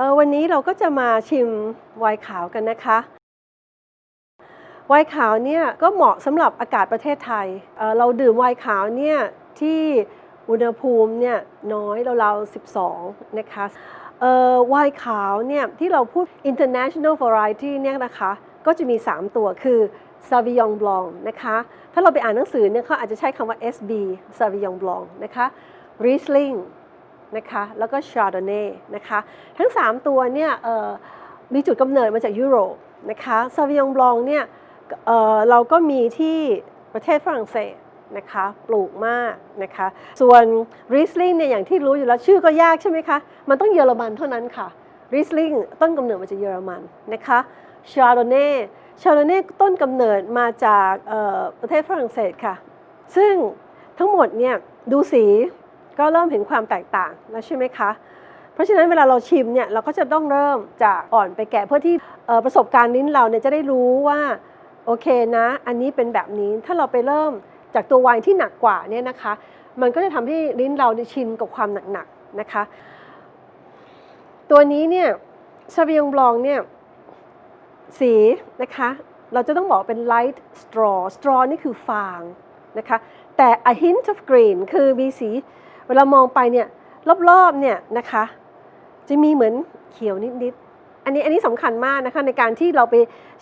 เออวันนี้เราก็จะมาชิมไวน์ขาวกันนะคะไวน์ขาวเนี่ยก็เหมาะสำหรับอากาศประเทศไทยเเราดื่มไวน์ขาวเนี่ยที่อุณหภูมิเนี่ยน้อยเราๆ12 นะคะไวน์ขาวเนี่ยที่เราพูด international variety เนี่ยนะคะก็จะมี 3 ตัวคือ Sauvignon Blanc นะคะ ถ้าเราไปอ่านหนังสือเนี่ยเขาอาจจะใช้คำว่า SB Sauvignon Blanc นะคะ Riesling นะคะแล้วก็ Chardonnay นะคะทั้ง 3 ตัวเนี่ยมีจุดกำเนิดมาจากยุโรปนะคะ Sauvignon Blanc เนี่ยเเราก็มีที่ประเทศฝรั่งเศสนะคะปลูกมากนะคะส่วน Riesling เนี่ยอย่างที่รู้อยู่แล้วชื่อก็ยากใช่ไหมคะ มันต้องเยอรมันเท่านั้นค่ะ Riesling ต้นกำเนิดมาจากเยอรมันนะคะ Chardonnay Chardonnay ต้นกำเนิดมาจากประเทศฝรั่งเศสค่ะ ซึ่งทั้งหมดเนี่ยดูสี ก็เริ่มเห็นความแตกต่างแล้วใช่ไหมคะ เพราะฉะนั้นเวลาเราชิมเนี่ยเราก็จะต้องเริ่มจากอ่อนไปแก่เพื่อที่ประสบการณ์ลิ้นเราเนี่ยจะได้รู้ว่าโอเคนะ อันนี้เป็นแบบนี้ถ้าเราไปเริ่มจากตัวไวน์ที่หนักกว่าเนี่ยนะคะ มันก็จะทำให้ลิ้นเราชินกับความหนักๆนะคะ ตัวนี้เนี่ยซาวิยงบลองเนี่ยสีนะคะ เราจะต้องบอกเป็น light straw straw นี่คือฟางนะคะ แต่ a hint of green คือมีสี เวลามองไปเนี่ยรอบๆเนี่ยนะคะจะมีเหมือนเขียวนิดๆ อันนี้อันนี้สำคัญมากนะคะในการที่เราไป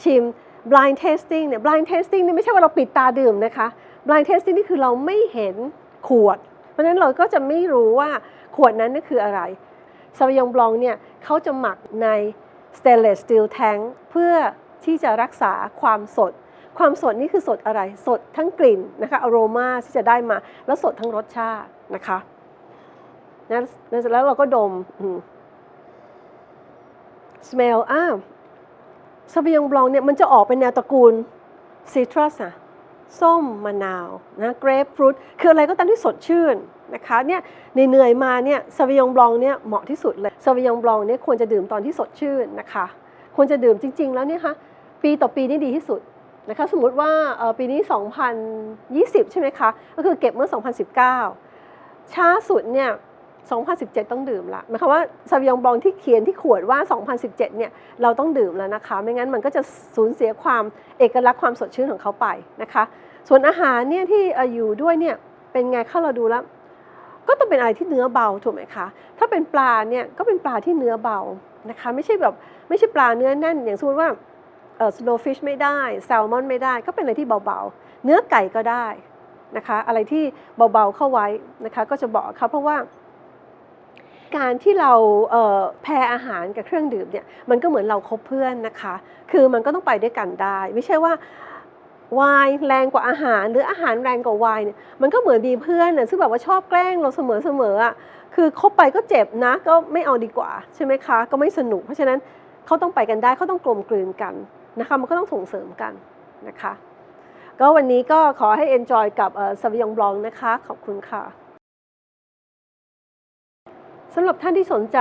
ชิม blind tasting เนี่ย blind tasting เนี่ยไม่ใช่ว่าเราปิดตาดื่มนะคะ blind tasting นี่คือเราไม่เห็นขวด เพราะฉะนั้นเราก็จะไม่รู้ว่าขวดนั้นนี่คืออะไรซาวิยงบลองเนี่ยเขาจะหมักใน stainless steel tank เพื่อที่จะรักษาความสด ความสดนี่คือสดอะไร สดทั้งกลิ่นนะคะอโรมาที่จะได้มา แล้วสดทั้งรสชาตินะคะ นะแล้วเราก็ดม smell อ้าวซาวิยงบลองเนี่ยมันจะออกเป็นแนวตระกูลซิตรัสอะส้มมะนาวนะเกรปฟรุตคืออะไรก็ตามที่สดชื่นนะคะเนี่ยเหนื่อยมาเนี่ยซาวิยงบลองเนี่ยเหมาะที่สุดเลยซาวิยงบลองเนี่ยควรจะดื่มตอนที่สดชื่นนะคะ ควรจะดื่มจริง ๆ แล้วเนี่ยคะปีต่อปีนี่ดีที่สุดนะคะสมมุติว่าเอ่อปีนี้ 2020 ใช่ไหมคะ ก็คือเก็บเมื่อ 2019 ช้าสุดเนี่ย 2017 ต้องดื่มละหมายความว่าซาวิองบองที่เขียนที่ขวดว่า 2017 เนี่ยเราต้องดื่มแล้วนะคะ ไม่งั้นมันก็จะสูญเสียความเอกลักษณ์ความสดชื่นของเขาไปนะคะ ส่วนอาหารเนี่ยที่อยู่ด้วยเนี่ยเป็นไงเข้าเราดูแล้ว ก็ต้องเป็นอะไรที่เนื้อเบาถูกไหมคะ ถ้าเป็นปลาเนี่ยก็เป็นปลาที่เนื้อเบานะคะ ไม่ใช่แบบไม่ใช่ปลาเนื้อแน่น อย่างสมมติว่าเออ snowfish ไม่ได้แซลมอนไม่ได้ ก็เป็นอะไรที่เบาๆ เนื้อไก่ก็ได้นะคะ อะไรที่เบาๆเข้าไว้นะคะ ก็จะบอกเขาเพราะว่า การที่เราเแพ้อาหารกับเครื่องดื่มเนี่ยมันก็เหมือนเราคบเพื่อนนะคะ คือมันก็ต้องไปด้วยกันได้ ไม่ใช่ว่าไวน์แรงกว่าอาหารหรืออาหารแรงกว่าไวน์เนี่ยมันก็เหมือนมีเพื่อนน่ะซึ่งแบบว่าชอบแกล้งเราเสมอเสมอๆอะคือคบไปก็เจ็บนะ ก็ไม่เอาดีกว่าใช่ไหมคะ ก็ไม่สนุก เพราะฉะนั้นเขาต้องไปกันได้เขาต้องกลมกลืนกันนะคะ มันก็ต้องส่งเสริมกันนะคะ ก็วันนี้ก็ขอให้ enjoy กับซาวิยองบลองนะคะ ขอบคุณค่ะ สำหรับท่านที่สนใจ